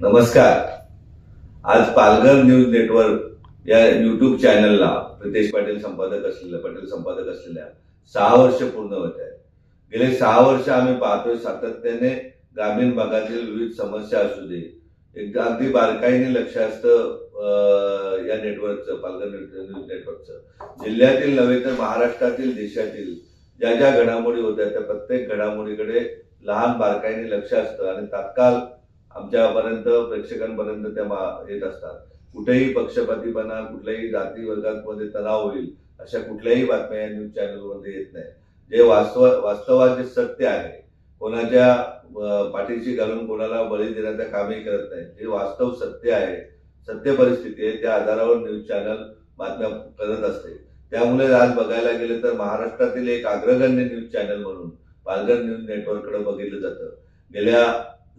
नमस्कार. आज Palghar news network या युट्यूब चॅनलला प्रितेश पाटील संपादक असलेल्या पटेल संपादक असलेल्या सहा वर्ष पूर्ण होत आहेत. गेले सहा वर्ष आम्ही पाहतोय सातत्याने ग्रामीण भागातील विविध समस्या असू दे. एकदा अगदी बारकाईने लक्ष असतं या नेटवर्कचं पालघर न्यूज नेटवर्कचं. जिल्ह्यातील नव्हे तर महाराष्ट्रातील देशातील ज्या ज्या घडामोडी होत्या त्या प्रत्येक घडामोडीकडे लहान बारकाईने लक्ष असतं आणि तात्काळ आमच्यापर्यंत प्रेक्षकांपर्यंत त्या येत असतात. कुठेही पक्षपातीपणा कुठल्याही जाती वर्गांमध्ये तणाव होईल अशा कुठल्याही बातम्या या न्यूज चॅनलमध्ये येत नाही. जे वास्तव वास्तवात जे सत्य आहे कोणाच्या पाठीशी घालून कोणाला बळी देण्याचं कामही करत नाही. जे वास्तव सत्य आहे सत्य परिस्थिती आहे त्या आधारावर न्यूज चॅनल बातम्या करत असते. त्यामुळे आज बघायला गेले तर महाराष्ट्रातील एक अग्रगण्य न्यूज चॅनल म्हणून पालघर न्यूज नेटवर्ककडे बघितलं जातं. गेल्या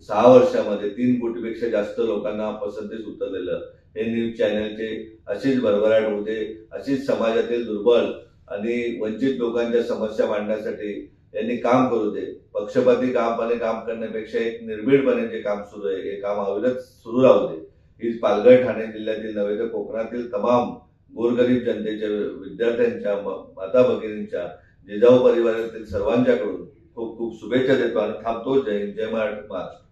सहा वर्षामध्ये तीन कोटीपेक्षा जास्त लोकांना पसंतीस उतरलेलं हे न्यूज चॅनलचे अशीच भरभराट होते अशीच समाजातील दुर्बल आणि वंचित लोकांच्या समस्या मांडण्यासाठी यांनी काम करू दे पक्षपाती कामपणे काम करण्यापेक्षा एक निर्भीडपणे जे काम सुरू आहे हे काम अविरत सुरू राहू दे. ही पालघर ठाणे जिल्ह्यातील नव्हे तर कोकणातील तमाम गोरगरीब जनतेच्या विद्यार्थ्यांच्या माता भगिनींच्या जिजाऊ परिवारातील सर्वांच्याकडून खूप खूप शुभेच्छा देतो आणि थांबतो. जय हिंद, जय महाराष्ट्र.